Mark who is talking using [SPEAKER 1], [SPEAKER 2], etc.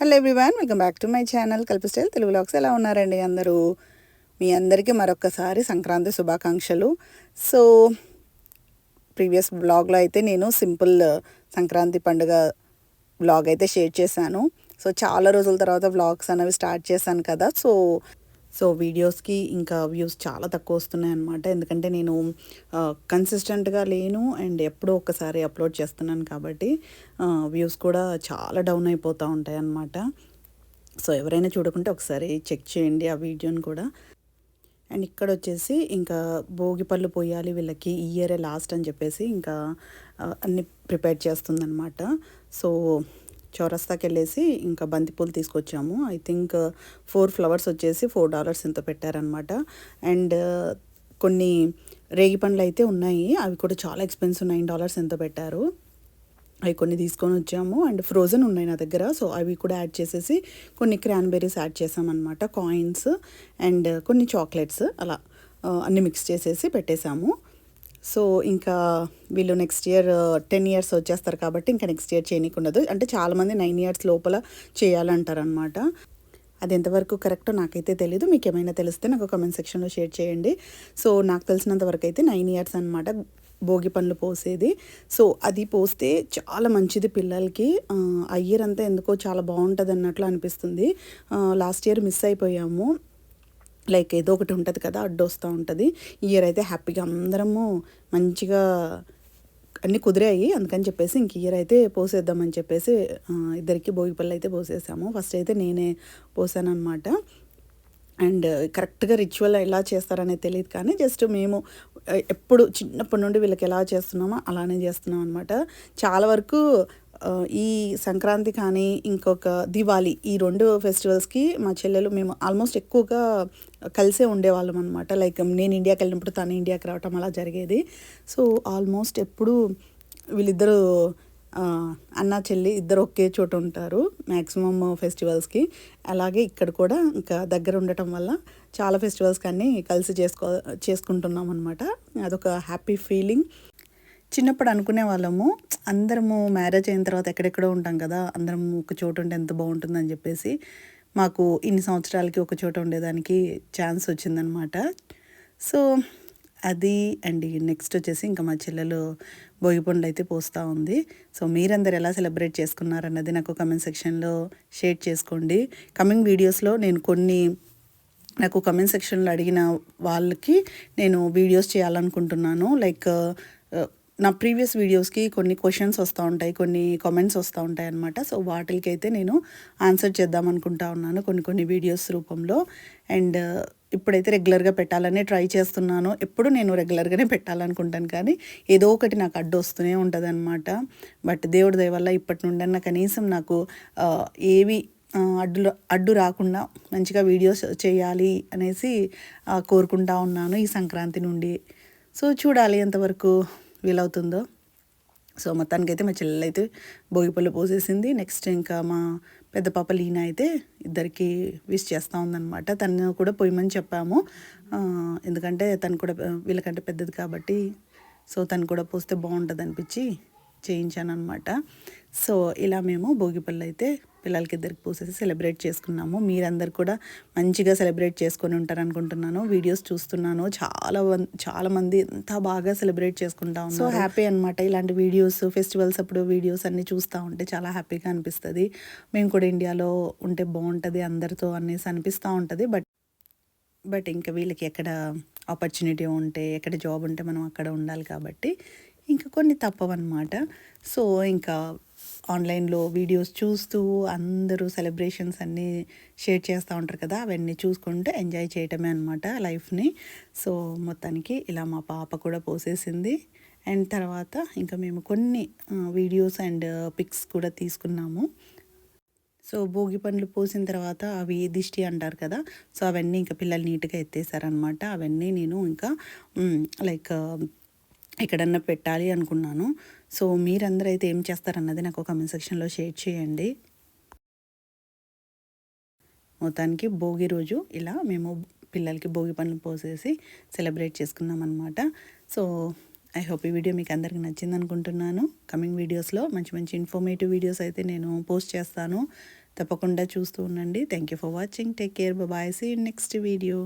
[SPEAKER 1] Hello everyone welcome back to my channel Kalpi style Telugu vlogs. ఎలా ఉన్నారండి అందరూ? మీ అందరికీ మరొకసారి సంక్రాంతి శుభాకాంక్షలు. సో ప్రీవియస్ బ్లాగ్లో అయితే నేను సింపుల్ సంక్రాంతి పండుగ బ్లాగ్ అయితే షేర్ చేశాను. సో చాలా రోజుల తర్వాత వ్లాగ్స్ అనేవి స్టార్ట్ చేశాను కదా. సో సో వీడియోస్కి ఇంకా వ్యూస్ చాలా తక్కువ వస్తున్నాయి అనమాట ఎందుకంటే నేను కన్సిస్టెంట్గా లేను అండ్ ఎప్పుడో ఒకసారి అప్లోడ్ చేస్తున్నాను కాబట్టి వ్యూస్ కూడా చాలా డౌన్ అయిపోతూ ఉంటాయి అన్నమాట. సో ఎవరైనా చూడకుంటే ఒకసారి చెక్ చేయండి ఆ వీడియోని కూడా. అండ్ ఇక్కడ వచ్చేసి ఇంకా భోగి పళ్ళు పోయాలి వీళ్ళకి ఈ ఇయరే లాస్ట్ అని చెప్పేసి ఇంకా అన్ని ప్రిపేర్ చేస్తుందన్నమాట. సో చౌరస్తాకి వెళ్ళేసి ఇంకా బంతిపూలు తీసుకొచ్చాము. ఐ థింక్ ఫోర్ ఫ్లవర్స్ వచ్చేసి ఫోర్ డాలర్స్ ఎంతో పెట్టారనమాట అండ్ uh, కొన్ని రేగి పండ్లు అయితే ఉన్నాయి. అవి కూడా చాలా ఎక్స్పెన్సివ్ నైన్ డాలర్స్ ఎంత పెట్టారు. అవి కొన్ని తీసుకొని వచ్చాము. అండ్ ఫ్రోజన్ ఉన్నాయి నా దగ్గర. సో అవి కూడా యాడ్ చేసేసి కొన్ని క్రాన్బెర్రీస్ యాడ్ చేసామన్నమాట కాయిన్స్ అండ్ uh, కొన్ని చాక్లెట్స్ అలా uh, అన్నీ మిక్స్ చేసేసి పెట్టేశాము సో ఇంకా వీళ్ళు నెక్స్ట్ ఇయర్ టెన్ ఇయర్స్ వచ్చేస్తారు కాబట్టి ఇంకా నెక్స్ట్ ఇయర్ చేయనీకుండదు. అంటే చాలామంది నైన్ ఇయర్స్ లోపల చేయాలంటారనమాట అది ఎంతవరకు కరెక్టో నాకైతే తెలీదు. మీకు ఏమైనా తెలిస్తే నాకు కమెంట్ సెక్షన్లో షేర్ చేయండి. సో నాకు తెలిసినంత వరకు అయితే నైన్ ఇయర్స్ అనమాట భోగి పండ్లు పోసేది. సో అది పోస్తే చాలా మంచిది పిల్లలకి. అయ్యర్ ఆ ఇయర్ అంతా ఎందుకో చాలా బాగుంటుంది అన్నట్లు అనిపిస్తుంది లాస్ట్ ఇయర్ మిస్ అయిపోయాము. లైక్ ఏదో ఒకటి ఉంటుంది కదా అడ్డొస్తూ ఉంటుంది. ఇయర్ అయితే హ్యాపీగా అందరము మంచిగా అన్నీ కుదిరాయి. అందుకని చెప్పేసి ఇంక ఇయర్ అయితే పోసేద్దామని చెప్పేసి ఇద్దరికి భోగి పళ్ళు అయితే పోసేసాము. ఫస్ట్ అయితే నేనే పోసానమాట అండ్ కరెక్ట్గా రిచువల్ ఎలా చేస్తారనేది తెలియదు కానీ జస్ట్ మేము ఎప్పుడు చిన్నప్పటి నుండి వీళ్ళకి ఎలా చేస్తున్నామో అలానే చేస్తున్నాం అనమాట చాలా వరకు ఈ సంక్రాంతి కానీ ఇంకొక దివాళీ ఈ రెండు ఫెస్టివల్స్కి మా చెల్లెలు మేము ఆల్మోస్ట్ ఎక్కువగా కలిసే ఉండేవాళ్ళం అనమాట లైక్ నేను ఇండియాకి వెళ్ళినప్పుడు తను ఇండియాకి రావటం అలా జరిగేది. సో ఆల్మోస్ట్ ఎప్పుడు వీళ్ళిద్దరూ అన్న చెల్లి ఇద్దరు ఒకే చోట ఉంటారు మ్యాక్సిమమ్ ఫెస్టివల్స్కి. అలాగే ఇక్కడ కూడా ఇంకా దగ్గర ఉండటం వల్ల చాలా ఫెస్టివల్స్ కానీ కలిసి చేసుకో చేసుకుంటున్నాం అనమాట అదొక హ్యాపీ ఫీలింగ్. చిన్నప్పుడు అనుకునే వాళ్ళము అందరము మ్యారేజ్ అయిన తర్వాత ఎక్కడెక్కడో ఉంటాం కదా అందరం ఒక చోట ఉంటే ఎంత బాగుంటుందని చెప్పేసి మాకు ఇన్ని సంవత్సరాలకి ఒక చోట ఉండేదానికి ఛాన్స్ వచ్చిందనమాట. సో అది అండ్. నెక్స్ట్ వచ్చేసి ఇంకా మా చెల్లెలు భోగిపండ్లు అయితే పోస్తూ ఉంది. సో మీరందరు ఎలా సెలబ్రేట్ చేసుకున్నారన్నది నాకు కమెంట్ సెక్షన్లో షేర్ చేసుకోండి. కమింగ్ వీడియోస్లో నేను కొన్ని నాకు కమెంట్ సెక్షన్లో అడిగిన వాళ్ళకి నేను వీడియోస్ చేయాలనుకుంటున్నాను. లైక్ నా ప్రీవియస్ వీడియోస్కి కొన్ని క్వశ్చన్స్ వస్తూ ఉంటాయి కొన్ని కామెంట్స్ వస్తూ ఉంటాయి అనమాట సో వాటికైతే నేను ఆన్సర్ చేద్దాం అనుకుంటా ఉన్నాను కొన్ని కొన్ని వీడియోస్ రూపంలో. అండ్ uh, ఇప్పుడైతే రెగ్యులర్గా పెట్టాలని ట్రై చేస్తున్నాను. ఎప్పుడు నేను రెగ్యులర్గానే పెట్టాలనుకుంటాను కానీ ఏదో ఒకటి నాకు అడ్డు వస్తూనే ఉంటుంది అనమాట బట్ దేవుడి దయ వల్ల ఇప్పటి నుండన్నా కనీసం నాకు uh, ఏవి uh, అడ్డులో అడ్డు రాకుండా మంచిగా వీడియోస్ చేయాలి అనేసి కోరుకుంటా ఉన్నాను ఈ సంక్రాంతి నుండి. సో చూడాలి ఎంతవరకు వీలవుతుందో. సో మొత్తానికైతే మా చెల్లెలు అయితే భోగిపళ్ళు పోసేసింది. నెక్స్ట్ ఇంకా మా పెద్ద పాప లీన అయితే ఇద్దరికి విష్ చేస్తూ ఉందన్నమాట. తను కూడా పోయమని చెప్పాము. ఎందుకంటే తను కూడా వీళ్ళకంటే పెద్దది కాబట్టి సో తను కూడా పోస్తే బాగుంటుంది అనిపించి చేయించాను అనమాట సో ఇలా మేము భోగిపళ్ళు అయితే పిల్లలకి ఇద్దరికి పోసేసి సెలబ్రేట్ చేసుకున్నాము. మీరందరు కూడా మంచిగా సెలబ్రేట్ చేసుకొని ఉంటారు అనుకుంటున్నాను వీడియోస్ చూస్తున్నాను. చాలా చాలా మంది ఎంత బాగా సెలబ్రేట్ చేసుకుంటా సో హ్యాపీ అనమాట ఇలాంటి వీడియోస్ ఫెస్టివల్స్ అప్పుడు వీడియోస్ అన్ని చూస్తూ ఉంటే చాలా హ్యాపీగా అనిపిస్తుంది. మేము కూడా ఇండియాలో ఉంటే బాగుంటుంది అందరితో అనేసి అనిపిస్తూ ఉంటుంది. బట్ బట్ ఇంకా వీళ్ళకి ఎక్కడ ఆపర్చునిటీ ఉంటే ఎక్కడ జాబ్ ఉంటే మనం అక్కడ ఉండాలి కాబట్టి ఇంకా కొన్ని తప్పవన్నమాట. సో ఇంకా ఆన్లైన్లో వీడియోస్ చూస్తూ అందరూ సెలబ్రేషన్స్ అన్నీ షేర్ చేస్తూ ఉంటారు కదా అవన్నీ చూసుకుంటూ ఎంజాయ్ చేయటమే అనమాట లైఫ్ని. సో మొత్తానికి ఇలా మా పాప కూడా పోసేసింది. అండ్ తర్వాత ఇంకా మేము కొన్ని వీడియోస్ అండ్ పిక్స్ కూడా తీసుకున్నాము. సో భోగి పండ్లు పోసిన తర్వాత అవి దిష్టి అంటారు కదా సో అవన్నీ ఇంకా పిల్లలు నీట్గా ఎత్తేసారనమాట అవన్నీ నేను ఇంకా లైక్ ఎక్కడన్నా పెట్టాలి అనుకున్నాను. సో మీరందరూ అయితే ఏం చేస్తారన్నది నాకు కమెంట్ సెక్షన్లో షేర్ చేయండి. మొత్తానికి భోగి రోజు ఇలా మేము పిల్లలకి భోగి పనులు పోసేసి సెలబ్రేట్ చేసుకున్నాం అనమాట సో ఐ హోప్ ఈ వీడియో మీకు అందరికి నచ్చింది అనుకుంటున్నాను. కమింగ్ వీడియోస్లో మంచి మంచి ఇన్ఫర్మేటివ్ వీడియోస్ అయితే నేను పోస్ట్ చేస్తాను. తప్పకుండా చూస్తూ ఉండండి. Thank you for watching take care bye see next video